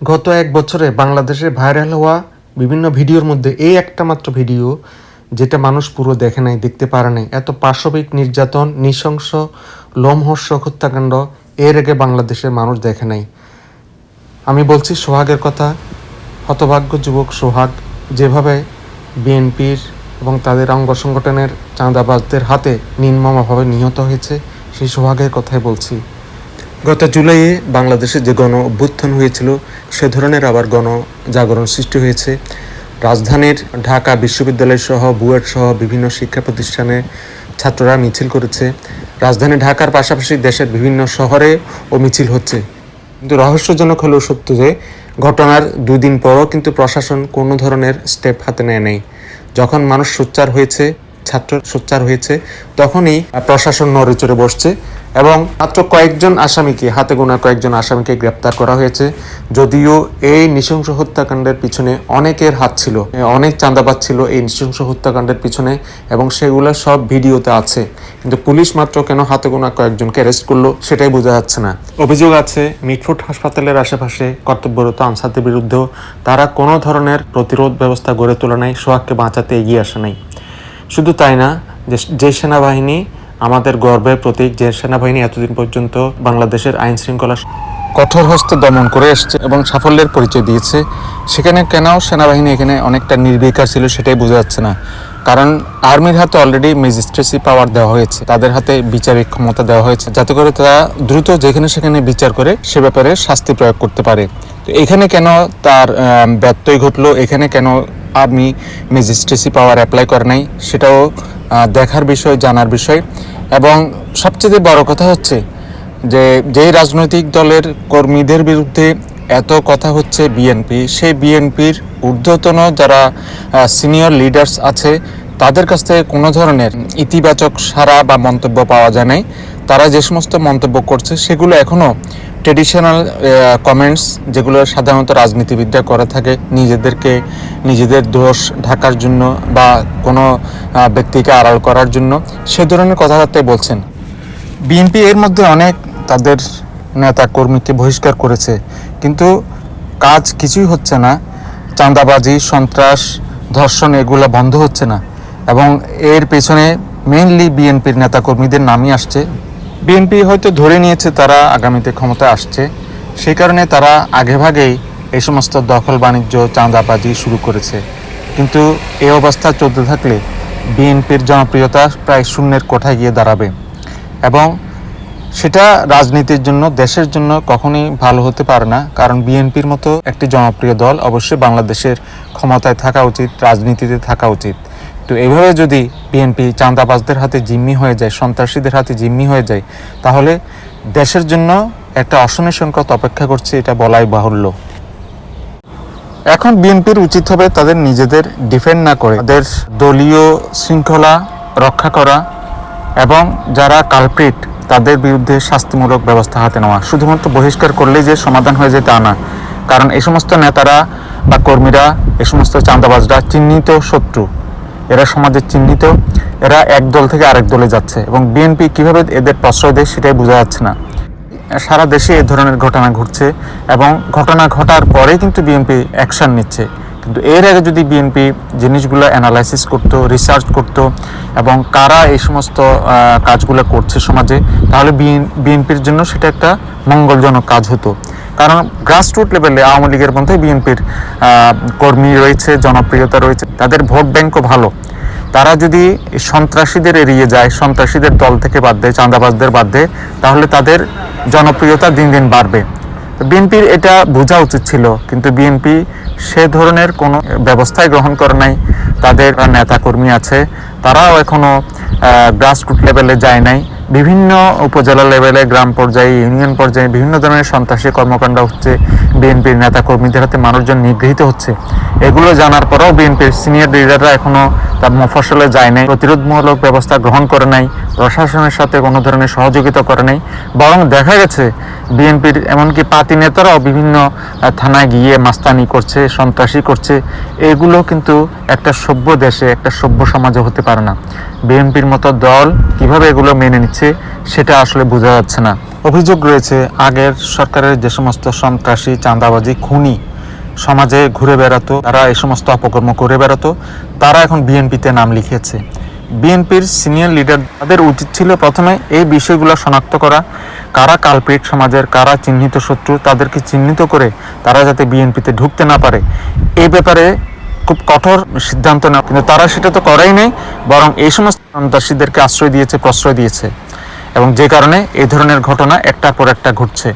গত এক বছরে বাংলাদেশে ভাইরাল হওয়া বিভিন্ন ভিডিওর মধ্যে এই একটা মাত্র ভিডিও, যেটা মানুষ পুরো দেখে নাই, দেখতে পারে নাই। এত পাশবিক, নির্যাতন, নৃশংস, লোমহর্ষক হত্যাকাণ্ড এর আগে বাংলাদেশের মানুষ দেখে নাই। আমি বলছি সোহাগের কথা। হতভাগ্য যুবক সোহাগ যেভাবে বিএনপির এবং তাদের অঙ্গ সংগঠনের চাঁদাবাজদের হাতে নির্মমভাবে নিহত হয়েছে, সেই সোহাগের কথাই বলছি। গত জুলাইয়ে বাংলাদেশে যে গণ অভ্যুত্থান হয়েছিল, সে ধরনের আবার গণ জাগরণ সৃষ্টি হয়েছে। রাজধানীর ঢাকা বিশ্ববিদ্যালয় সহ বুয়েট সহ বিভিন্ন শিক্ষা প্রতিষ্ঠানে ছাত্ররা মিছিল করেছে। রাজধানী ঢাকার পাশাপাশি দেশের বিভিন্ন শহরে ও মিছিল হচ্ছে। কিন্তু রহস্যজনক হলেও সত্য যে, ঘটনার দুই দিন পরও কিন্তু প্রশাসন কোনো ধরনের স্টেপ হাতে নেয় নাই। যখন মানুষ সোচ্চার হয়েছে ছাত্র সোচ্চার হয়েছে, তখনই প্রশাসন নড়ে চড়ে বসছে এবং মাত্র কয়েকজন আসামিকে, হাতে গোনা কয়েকজন আসামিকে গ্রেপ্তার করা হয়েছে। যদিও এই নৃশংস হত্যাকাণ্ডের পিছনে অনেকের হাত ছিল, অনেক চাঁদাবাজ ছিল এই নৃশংস হত্যাকাণ্ডের পিছনে এবং সেগুলো সব ভিডিওতে আছে। কিন্তু পুলিশ মাত্র কেন হাতে গোনা কয়েকজনকে অ্যারেস্ট করল সেটাই বোঝা যাচ্ছে না। অভিযোগ আছে মিটফুট হাসপাতালের আশেপাশে কর্তব্যরত আনসারদের বিরুদ্ধেও তারা কোনো ধরনের প্রতিরোধ ব্যবস্থা গড়ে তোলা নাই, সোহাগকে বাঁচাতে এগিয়ে আসে নাই। শুধু তাই না, যে সেনাবাহিনী আমাদের গর্বের প্রতীক, যে সেনাবাহিনী এতদিন পর্যন্ত বাংলাদেশের আইন শৃঙ্খলা কঠোর হস্তে দমন করে এসছে এবং সাফল্যের পরিচয় দিয়েছে, সেখানে কেন সেনাবাহিনী এখানে অনেকটা নির্বিকার ছিল সেটাই বোঝা যাচ্ছে না। কারণ আর্মির হাতে অলরেডি ম্যাজিস্ট্রেসি পাওয়ার দেওয়া হয়েছে, তাদের হাতে বিচারিক ক্ষমতা দেওয়া হয়েছে, যাতে করে তারা দ্রুত যেখানে সেখানে বিচার করে সে ব্যাপারে শাস্তি প্রয়োগ করতে পারে। তো এখানে কেন তার ব্যত্যয় ঘটলো, এখানে কেন আর্মি ম্যাজিস্ট্রেসি পাওয়ার অ্যাপ্লাই করে নাই, সেটাও দেখার বিষয়, জানার বিষয়। এবং সবচেয়ে বড় কথা হচ্ছে যে, যেই রাজনৈতিক দলের কর্মীদের বিরুদ্ধে এত কথা হচ্ছে বিএনপি সেই বিএনপির ঊর্ধ্বতন যারা সিনিয়র লিডার্স আছে, তাদের কাছ থেকে কোনো ধরনের ইতিবাচক সারা বা মন্তব্য পাওয়া যায় নাই। তারা যে সমস্ত মন্তব্য করছে, সেগুলো এখনও ট্রেডিশনাল কমেন্টস যেগুলো সাধারণত রাজনীতিবিদরা করে থাকে, নিজেদেরকে, নিজেদের দোষ ঢাকার জন্য বা কোনো ব্যক্তিকে আড়াল করার জন্য, সে ধরনের কথাবার্তাই বলছেন। বিএনপি এর মধ্যে অনেক তাদের নেতা কর্মীকে বহিষ্কার করেছে, কিন্তু কাজ কিছুই হচ্ছে না, চাঁদাবাজি, সন্ত্রাস, ধর্ষণ এগুলো বন্ধ হচ্ছে না, এবং এর পেছনে মেইনলি বিএনপির নেতা কর্মীদের নামই আসছে। বিএনপি হয়তো ধরে নিয়েছে তারা আগামীতে ক্ষমতায় আসছে। সেই কারণে তারা আগেভাগেই এই সমস্ত দখল বাণিজ্য, চাঁদাবাজি শুরু করেছে। কিন্তু এ অবস্থা চলতে থাকলে বিএনপির জনপ্রিয়তা প্রায় শূন্যের কোঠায় গিয়ে দাঁড়াবে। এবং সেটা রাজনীতির জন্য, দেশের জন্য কখনোই ভালো হতে পারে না। কারণ বিএনপির মতো একটি জনপ্রিয় দল অবশ্যই বাংলাদেশের ক্ষমতায় থাকা উচিত, রাজনীতিতে থাকা উচিত। তো এভাবে যদি বিএনপি চাঁদাবাজদের হাতে জিম্মি হয়ে যায়, সন্ত্রাসীদের হাতে জিম্মি হয়ে যায়, তাহলে দেশের জন্য একটা অশনি সংকট অপেক্ষা করছে, এটা বলাই বাহুল্য। এখন বিএনপির উচিত হবে তাদের নিজেদের ডিফেন্ড না করে, তাদের দলীয় শৃঙ্খলা রক্ষা করা এবং যারা কালপ্রিট তাদের বিরুদ্ধে শাস্তিমূলক ব্যবস্থা হাতে নেওয়া। শুধুমাত্র বহিষ্কার করলেই যে সমাধান হয়ে যায় তা না, কারণ এই সমস্ত নেতারা বা কর্মীরা এই সমস্ত চাঁদাবাজরা চিহ্নিত শত্রু। এরা সমাজের চিহ্নিত, এরা এক দল থেকে আরেক দলে যাচ্ছে এবং বিএনপি কীভাবে এদের প্রশ্রয় দেয় সেটাই বোঝা যাচ্ছে না। সারা দেশে এ ধরনের ঘটনা ঘটছে এবং ঘটনা ঘটার পরে কিন্তু বিএনপি অ্যাকশন নিচ্ছে। কিন্তু এর আগে যদি বিএনপি জিনিসগুলো অ্যানালাইসিস করতো রিসার্চ করতো এবং কারা এই সমস্ত কাজগুলো করছে সমাজে, তাহলে বিএনপির জন্য সেটা একটা মঙ্গলজনক কাজ হতো। কারণ গ্রাসরুট লেভেলে আওয়ামী লীগের মধ্যে বিএনপির কর্মী রয়েছে, জনপ্রিয়তা রয়েছে, তাদের ভোট ব্যাংকও ভালো। তারা যদি সন্ত্রাসীদের এড়িয়ে যায়, সন্ত্রাসীদের দল থেকে বাদ দেয়, চাঁদাবাজদের বাদ দেয়, তাহলে তাদের জনপ্রিয়তা দিন দিন বাড়বে। বিএনপির এটা বোঝা উচিত ছিল, কিন্তু বিএনপি সে ধরনের কোনো ব্যবস্থাই গ্রহণ করে নাই। তাদের নেতাকর্মী আছে, তারাও এখনও গ্রাসরুট লেভেলে যায় নাই। বিভিন্ন উপজেলা লেভেলে, গ্রাম পর্যায়ে, ইউনিয়ন পর্যায়ে বিভিন্ন ধরনের সন্ত্রাসী কর্মকাণ্ড হচ্ছে। বিএনপির নেতা কর্মীদের হাতে মানুষজন নিগৃহীত হচ্ছে। এগুলো জানার পরেও বিএনপির সিনিয়র লিডাররা এখনও তার মফসলে যায় নাই, প্রতিরোধমূলক ব্যবস্থা গ্রহণ করে নাই, প্রশাসনের সাথে কোনো ধরনের সহযোগিতা করে নাই। বরং দেখা গেছে, বিএনপির এমনকি পাতি নেতারাও বিভিন্ন থানায় গিয়ে মাস্তানি করছে, সন্ত্রাসী করছে। এগুলো কিন্তু একটা সভ্য দেশে, একটা সভ্য সমাজে হতে পারে না। বিএনপির মতো দল কীভাবে এগুলো মেনে নিচ্ছে? দিচ্ছে সেটা আসলে বোঝা যাচ্ছে না। অভিযোগ রয়েছে, আগের সরকারের যে সমস্ত সন্ত্রাসী, চাঁদাবাজি, খুনি সমাজে ঘুরে বেড়াতো, তারা এই সমস্ত অপকর্ম করে বেড়াতো, তারা এখন বিএনপিতে নাম লিখেছে। বিএনপির সিনিয়র লিডার তাদের উচিত ছিল প্রথমে এই বিষয়গুলো শনাক্ত করা, কারা কালপ্রিট সমাজের, কারা চিহ্নিত শত্রু, তাদেরকে চিহ্নিত করে তারা যাতে বিএনপিতে ঢুকতে না পারে। এই ব্যাপারে খুব কঠোর সিদ্ধান্ত নেওয়া, কিন্তু তারা সেটা তো করাই নেই, বরং এই সমস্ত সন্ত্রাসীদেরকে আশ্রয় দিয়েছে, প্রশ্রয় দিয়েছে। এবং যে কারণে এই ধরনের ঘটনা একটার পর একটা ঘটছে।